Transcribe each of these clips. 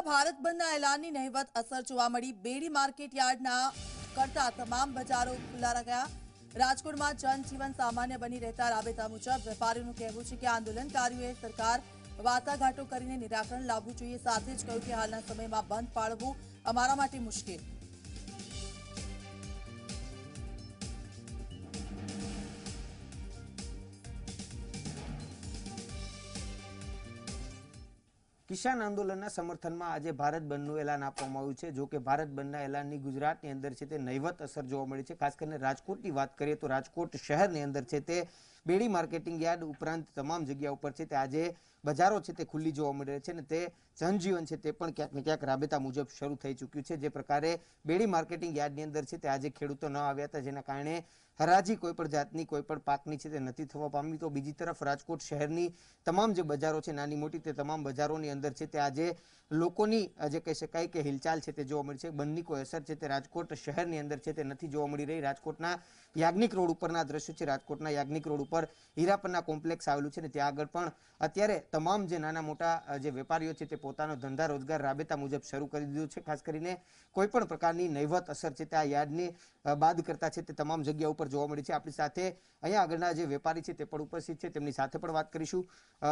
રાજકોટમાં ભારત બંધના એલાનની નહિવત અસર જોવા મળી. બેડી માર્કેટ યાર્ડના કરતા તમામ બજારો ખુલ્લા રહ્યા. રાજકોટમાં જનજીવન સામાન્ય બની રહેતા રાબેતા મુજબ વેપારીઓનું કહેવું છે કે આંદોલનકારીઓએ સરકાર વાટાઘાટો કરીને નિરાકરણ લાવવું જોઈએ. સાથે જ કહ્યું કે હાલના સમયમાં બંધ પાળવું અમારા માટે મુશ્કેલ કિસાન આંદોલનના સમર્થનમાં આજે ભારત બંધનું એલાન આપવામાં આવ્યું છે. જો કે ભારત બંધના એલાનની ગુજરાતની અંદર છે તે નૈવત અસર જોવા મળી છે. ખાસ કરીને રાજકોટની વાત કરીએ તો રાજકોટ શહેરની અંદર છે તે બેડી માર્કેટિંગ યાર્ડ ઉપરાંત તમામ જગ્યા ઉપર છે તે આજે બજારો છે તે ખુલ્લી જોવા મળી રહી છે અને તે જનજીવન છે તે પણ ક્યાંક ને ક્યાંક રાબેતા મુજબ શરૂ થઈ ચૂક્યું છે. જે પ્રકારે બેડી માર્કેટિંગ યાર્ડની અંદર છે તે આજે ખેડૂતો ન આવ્યા હતા, જેના કારણે હરાજી કોઈ પણ જાતની, કોઈ પણ પાકની છે તે નથી થવા પામી. તો બીજી તરફ રાજકોટ શહેરની તમામ જે બજારો છે, નાની મોટી તે તમામ બજારોની અંદર છે તે આજે લોકોની જે કહી શકાય કે હિલચાલ છે તે જોવા મળી છે. બંધની કોઈ અસર છે તે રાજકોટ શહેરની અંદર છે તે નથી જોવા મળી રહી. રાજકોટના યાજ્ઞિક રોડ ઉપરના દ્રશ્યો છે. રાજકોટના યાજ્ઞિક રોડ ઉપર હીરાપરના કોમ્પ્લેક્સ આવેલું છે ને ત્યાં આગળ પણ અત્યારે તમામ જે નાના મોટા જે વેપારીઓ છે તે પોતાનો ધંધા રોજગાર રાબેતા મુજબ શરૂ કરી દીધું છે. ખાસ કરીને કોઈ પણ પ્રકારની નહીવત અસર છે તે આ યાર્ડની બાદ કરતા છે તે તમામ જગ્યા ઉપર જોવા મળી છે. આપણી સાથે અહીંયા આગળના જે વેપારી છે તે પણ ઉપસ્થિત છે. તેમની સાથે પણ વાત કરીશું.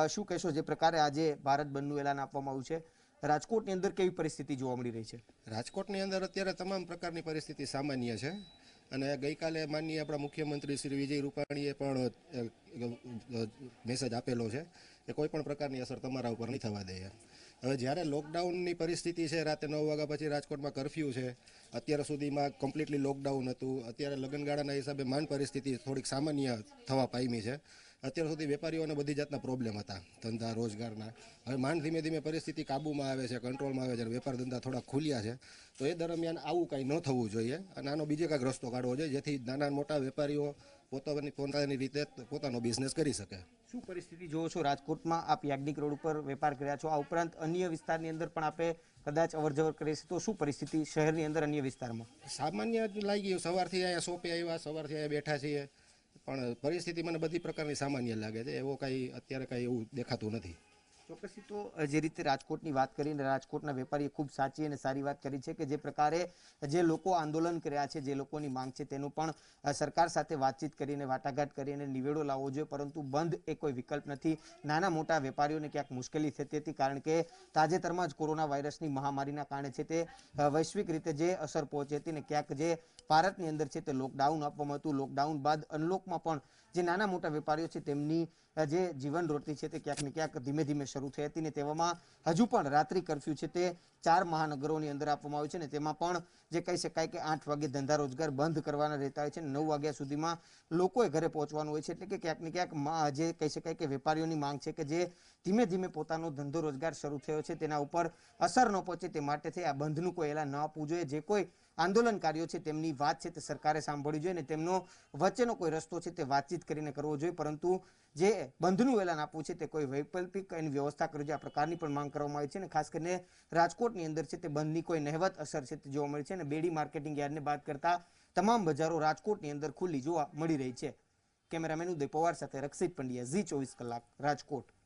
શું કહેશો જે પ્રકારે આજે ભારત બંધનું એલાન આપવામાં આવ્યું છે? રાજકોટની અંદર કેવી પરિસ્થિતિ જોવા મળી રહી છે? રાજકોટની અંદર અત્યારે તમામ પ્રકારની પરિસ્થિતિ સામાન્ય છે. અને ગઈકાલે માનનીય આપણા મુખ્યમંત્રી શ્રી વિજય રૂપાણીએ પણ મેસેજ આપેલો છે કે કોઈ પણ પ્રકારની અસર તમારા ઉપર નહીં થવા દે હવે જ્યારે લોકડાઉનની પરિસ્થિતિ છે, રાતે નવ વાગ્યા પછી રાજકોટમાં કરફ્યુ છે, અત્યાર સુધીમાં કમ્પ્લીટલી લોકડાઉન હતું, અત્યારે લગ્નગાળાના હિસાબે માન પરિસ્થિતિ થોડીક સામાન્ય થવા પામી છે. અત્યાર સુધી વેપારીઓને બધી જાતના પ્રોબ્લેમ હતા ધંધા રોજગારના. હવે માંડ ધીમે ધીમે પરિસ્થિતિ કાબૂમાં આવે છે કંટ્રોલમાં આવે છે વેપાર ધંધા થોડા ખુલ્યા છે તો એ દરમિયાન આવું કાંઈ ન થવું જોઈએ અને આનો બીજે કાંઈક રસ્તો કાઢવો જોઈએ જેથી નાના મોટા વેપારીઓ પોતાની પોતાની રીતે પોતાનો બિઝનેસ કરી શકે. શું પરિસ્થિતિ જોવો છો? રાજકોટમાં આપ યાજ્ઞિક રોડ ઉપર વેપાર કર્યા છો. આ ઉપરાંત અન્ય વિસ્તારની અંદર પણ આપે કદાચ અવરજવર કરી છે. તો શું પરિસ્થિતિ શહેરની અંદર અન્ય વિસ્તારમાં? સામાન્ય લાગી ગયું. સવારથી અહીંયા શોપે આવ્યા સવારથી અહીંયા બેઠા છીએ. પણ પરિસ્થિતિ મને બધી પ્રકારની સામાન્ય લાગે છે. એવો કાંઈ, અત્યારે કાંઈ એવું દેખાતું નથી. ચોક્કસથી તો જે રીતે રાજકોટની વાત કરીને રાજકોટના વેપારીએ ખૂબ સાચી અને સારી વાત કરી છે કે જે પ્રકારે જે લોકો આંદોલન કર્યા છે, જે લોકોની માંગ છે તેનું પણ સરકાર સાથે વાતચીત કરીને, વાટાઘાટ કરીને નિવેડો લાવવો જોઈએ, પરંતુ બંધ એ કોઈ વિકલ્પ નથી. નાના મોટા વેપારીઓને ક્યાંક મુશ્કેલી થતી હતી કારણ કે તાજેતરમાં જ કોરોના વાયરસની મહામારીના કારણે છે તે વૈશ્વિક રીતે જે અસર પહોંચી હતી ને ક્યાંક જે ભારતની અંદર છે તે લોકડાઉન આપવામાં હતું. લોકડાઉન બાદ અનલોકમાં પણ જે નાના મોટા વેપારીઓ છે, તેમની જે જીવન રોટી છે તે ક્યાંક ને ક્યાંક ધીમે ધીમે શરૂ થઈ હતી ને તેવામાં હજુ પણ રાત્રિ કરફ્યુ છે તે ચાર મહાનગરોની અંદર આપવામાં આવ્યું છે ને તેમાં પણ જે કહી શકાય કે આઠ વાગે ધંધા રોજગાર બંધ કરવાના રહેતા હોય છે નવ વાગ્યા સુધીમાં લોકોએ ઘરે પહોંચવાનું હોય છે એટલે કે ક્યાંક ને ક્યાંક જે કહી શકાય કે વેપારીઓની માંગ છે કે જે ધીમે ધીમે પોતાનો ધંધો રોજગાર શરૂ થયો છે તેના ઉપર અસર ન પહોંચે તે માટે આ બંધનું કોઈ એલાન ન આપવું જોઈએ. જે કોઈ આંદોલનકારીઓ છે, તેમની વાત છે તે સરકારે સાંભળવી જોઈએ અને તેમનો વચ્ચેનો કોઈ રસ્તો છે તે વાતચીત કરીને કરવો જોઈએ, પરંતુ જે બંધનું એલાન આપવું છે તે કોઈ વૈકલ્પિક એની વ્યવસ્થા કરવી જોઈએ, આ પ્રકારની પણ માંગ કરવામાં આવી છે અને ખાસ કરીને રાજકોટની અંદર છે તે બંધની કોઈ નહેવત અસર છે તે જોવા મળી છે અને બેડી માર્કેટિંગ યાર્ડને બાદ કરતા તમામ બજારો રાજકોટની અંદર ખુલ્લી જોવા મળી રહી છે. કેમેરામેન ઉદય પવાર સાથે રક્ષિત પંડ્યા, ઝી ચોવીસ કલાક, રાજકોટ.